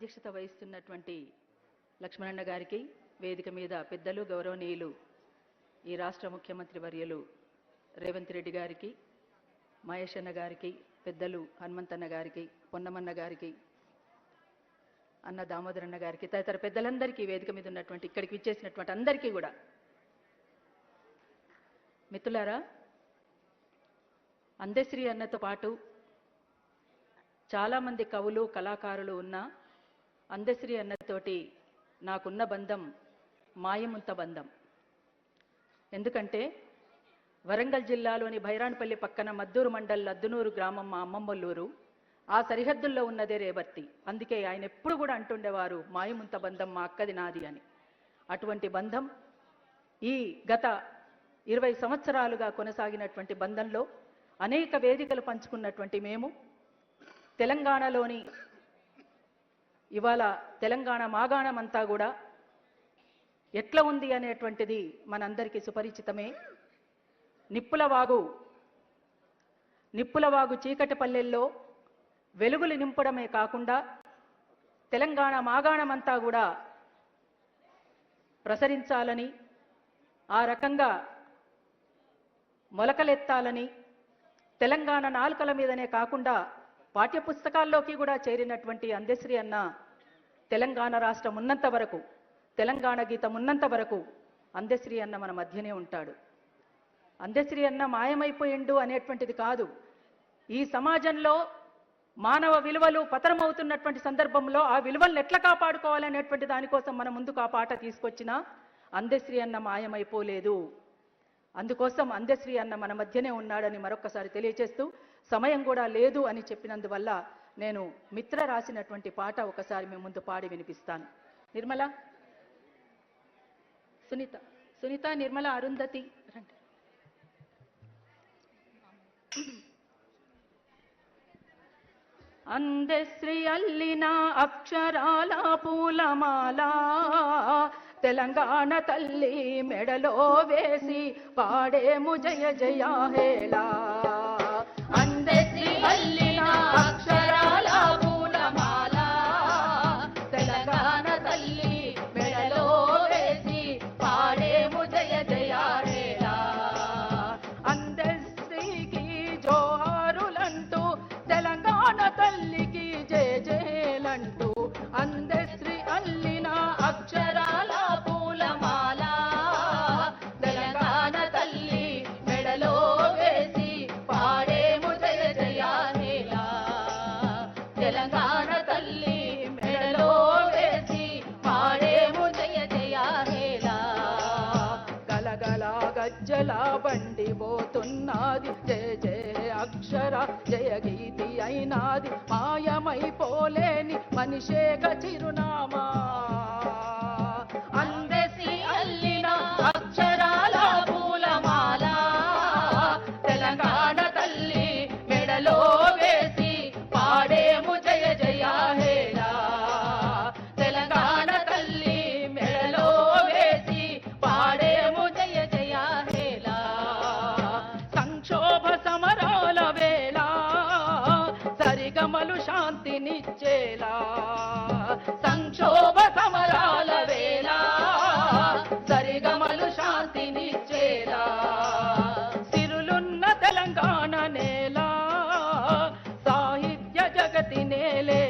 అధ్యక్షత వహిస్తున్నటువంటి లక్ష్మణన్న గారికి వేదిక మీద పెద్దలు గౌరవనీయులు ఈ రాష్ట్ర ముఖ్యమంత్రి వర్యులు రేవంత్ రెడ్డి గారికి మహేష్ అన్న గారికి పెద్దలు హనుమంతన్న గారికి పొన్నమన్న గారికి అన్న దామోదరన్న గారికి తదితర పెద్దలందరికీ వేదిక మీద ఉన్నటువంటి ఇక్కడికి విచ్చేసినటువంటి అందరికీ కూడా. మిత్రులారా అందశ్రీ అన్నతో పాటు చాలామంది కవులు కళాకారులు ఉన్న అందశ్రీ అన్నతోటి నాకున్న బంధం మాయముంత బంధం. ఎందుకంటే వరంగల్ జిల్లాలోని భైరాన్పల్లి పక్కన మద్దూరు మండల్ లద్దునూరు గ్రామం మా అమ్మమ్మల్లూరు. ఆ సరిహద్దుల్లో ఉన్నదే రేవర్తి. అందుకే ఆయన ఎప్పుడు కూడా అంటుండేవారు మాయముంత బంధం మా అక్కది నాది అని. అటువంటి బంధం ఈ గత ఇరవై సంవత్సరాలుగా కొనసాగినటువంటి బంధంలో అనేక వేదికలు పంచుకున్నటువంటి మేము తెలంగాణలోని ఇవాళ తెలంగాణ మాగాణమంతా కూడా ఎట్లా ఉంది అనేటువంటిది మనందరికీ సుపరిచితమే. నిప్పులవాగు నిప్పులవాగు చీకటి పల్లెల్లో వెలుగులు నింపడమే కాకుండా తెలంగాణ మాగాణమంతా కూడా ప్రసరించాలని ఆ రకంగా మొలకలెత్తాలని తెలంగాణ నాలుకల మీదనే కాకుండా పాఠ్యపుస్తకాల్లోకి కూడా చేరినటువంటి అందశ్రీ అన్న తెలంగాణ రాష్ట్రం ఉన్నంత వరకు తెలంగాణ గీతం ఉన్నంత వరకు అందశ్రీ అన్న మన మధ్యనే ఉంటాడు. అందశ్రీ అన్న మాయమైపోయిండు అనేటువంటిది కాదు. ఈ సమాజంలో మానవ విలువలు పతనమవుతున్నటువంటి సందర్భంలో ఆ విలువలను ఎట్లా కాపాడుకోవాలనేటువంటి దానికోసం మన ముందుకు ఆ పాట తీసుకొచ్చిన అందశ్రీ అన్న మాయమైపోలేదు. అందుకోసం అందశ్రీ అన్న మన మధ్యనే ఉన్నాడని మరొక్కసారి తెలియచేస్తూ సమయం కూడా లేదు అని చెప్పినందువల్ల నేను మిత్ర రాసినటువంటి పాట ఒకసారి మీ ముందు పాడి వినిపిస్తాను. నిర్మల సునీత సునీత నిర్మల అరుంధతి రండి. అందశ్రీ అల్లిన అక్షరాల పూలమాల తెలంగాణ తల్లి మెడలో వేసి పాడేము జయ జయ హేలా అందశ్రీ అల్లిన అక్షరా గజ్జల బండి పోతున్నది. జయ జయ అక్షర జయ గీతి అయినాది. మాయమైపోలేని మనిషేక చిరున శాంతినిచ్చేలా సంక్షోభ సమరాల వేళ. సరిగమలు శాంతినిచ్చేలా సిరులున్న తెలంగాణ నేల. సాహిత్య జగతి నేలే.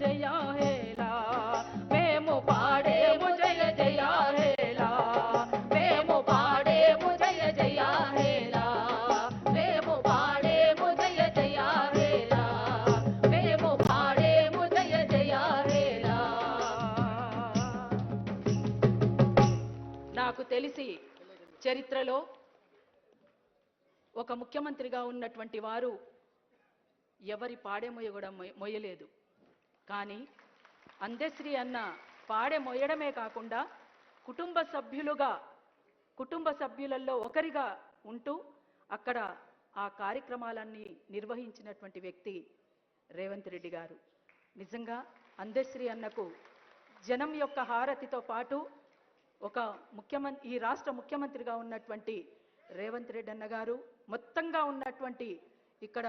జయ హేలా మేము పాడేము జయ జయ హేలా మేము పాడేము జయ జయ హేలా మేము పాడేము జయ జయ హేలా మేము పాడేము జయ జయ హేలా నాకు తెలిసి చరిత్రలో ఒక ముఖ్యమంత్రిగా ఉన్నటువంటి వారు ఎవరి పాడే మొయ్య కూడా మొయ్యలేదు. కానీ అందశ్రీ అన్న పాడె మొయ్యడమే కాకుండా కుటుంబ సభ్యులుగా కుటుంబ సభ్యులలో ఒకరిగా ఉంటూ అక్కడ ఆ కార్యక్రమాలన్నీ నిర్వహించినటువంటి వ్యక్తి రేవంత్ రెడ్డి గారు. నిజంగా అందశ్రీ అన్నకు జనం యొక్క హారతితో పాటు ఒక ముఖ్యమంత్రి ఈ రాష్ట్ర ముఖ్యమంత్రిగా ఉన్నటువంటి రేవంత్ రెడ్డి అన్న గారు మొత్తంగా ఉన్నటువంటి ఇక్కడ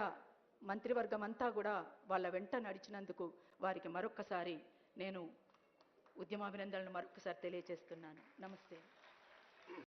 మంత్రివర్గం అంతా కూడా వాళ్ళ వెంట నడిచినందుకు వారికి మరొక్కసారి నేను ఉద్యమాభినందనలు మరొకసారి తెలియజేస్తున్నాను. నమస్తే.